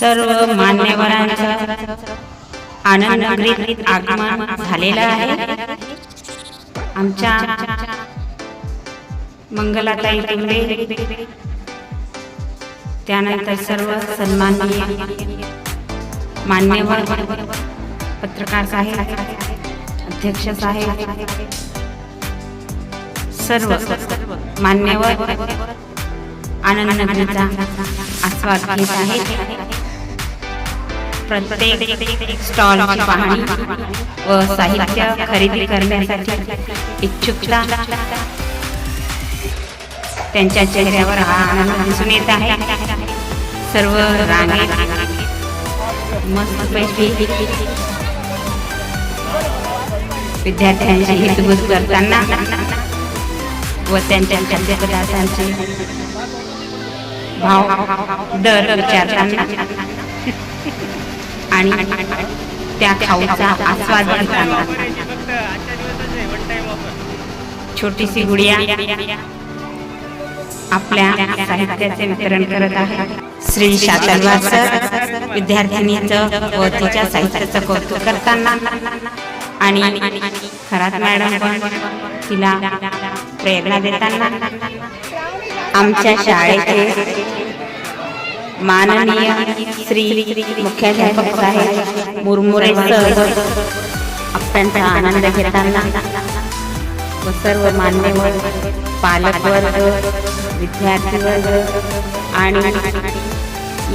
सर्व मान्यवरांचा आनंदगृत आगमन झालेलं आहे. आमच्या मंगलाताई टिंबे त्यानंतर सर्व सन्माननीय मान्यवर पत्रकार साहेब अध्यक्ष साहेब सर्व मान्यवर आनंद आस्वाद घेत आहेत. प्रत्येक स्टॉलची पाहणी व साहित्य खरेदी करण्यासाठी इच्छुकता त्यांच्या चेहऱ्यावर हा आनंद दिसून येत आहे. सर्व रांगेत मस्तपैकी विद्यार्थ्यांशी हितगुज करताना व त्यांच्या खाद्यपदार्थांचे भाव दर विचारताना आणि त्या खाऊचा आस्वाद घेताना छोटीशी गुडिया आपल्या साहित्याचे वितरण करत आहे. श्री शातलवार सर विद्यार्थिनीचं व तिच्या साहित्याचं कौतुक करताना आणि खरात मॅडम तिला प्रेरणा देताना आमच्या शाळेचे माननीय श्री मुख्याध्यापक साहेब मुरमुरे सर. आपल्यांचा आनंद घेताना व सर्व मान्यवर पालक वर्ग विद्यार्थी वर्ग आणि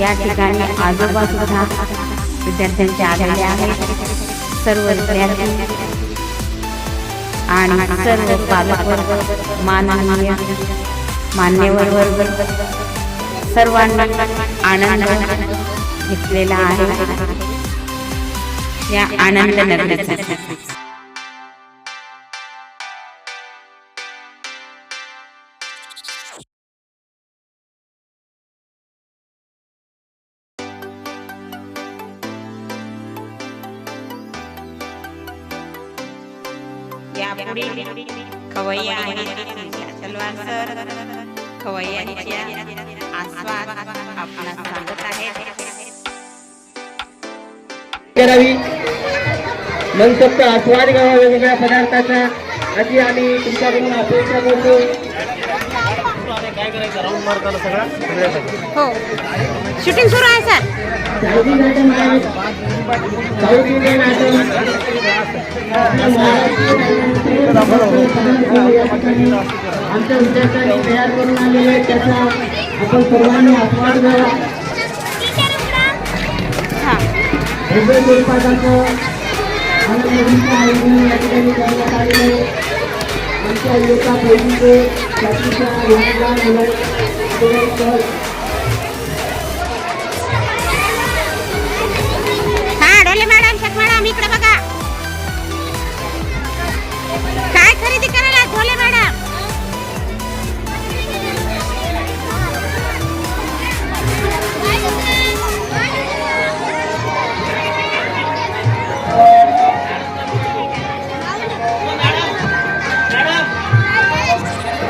या ठिकाणी आजोबा सुद्धा विद्यार्थ्यांचे आलेले आहेत. सर्व विद्यार्थी आणि सर्व पालकवर्ग माननीय मान्यवर वर्ग सर्वांना आनंद घेतलेला आहे. या आनंद नगरीचा. यापुढे खवय्या आहेत. तलवार सर. खवय्यांच्या आस्वाद सांगत आहेत करावी मनसोक्त आस्वाद घ्यावा वेगवेगळ्या पदार्थाचा. अशी आम्ही तुमच्याकडून अपेक्षा करतो. हो. शूटिंग सुरू आहे sir south Indian south Indian आमच्या विद्यार्थ्यांनी तयार करून आलेले. त्याचा आपण सर्वांनी आस्वाद घ्यावा हां. वेगवेगळ्या स्वरूपाचं आनंदीचं आयोजन या ठिकाणी करण्यात आलेलं आहे. आमच्या जातीच्या लहान मुलं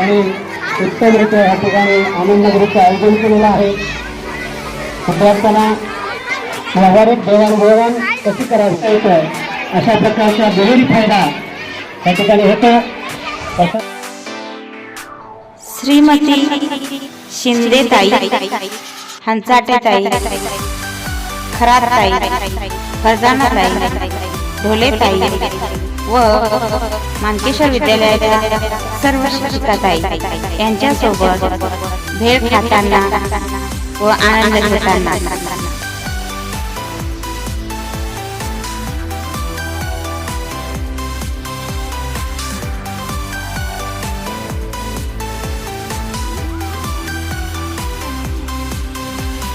आणि उत्तमरित्या या ठिकाणी आनंदगृहचं आयोजन केलेलं आहे. विद्यार्थ्यांना व्यावहारिक देवाणघेवाण कशी करायचं येतं अशा प्रकारचा दुहेरी फायदा या ठिकाणी होतो. श्रीमती शिंदे ताई हंसाटे ताई श्रीमती ताई हंचाटेताई ताई खजानाताई ढोलेताई व मानकेश्वर विद्यालयाच्या सर्व शिक्षिकाताई यांच्यासोबत भेट खाताना व आनंद घेताना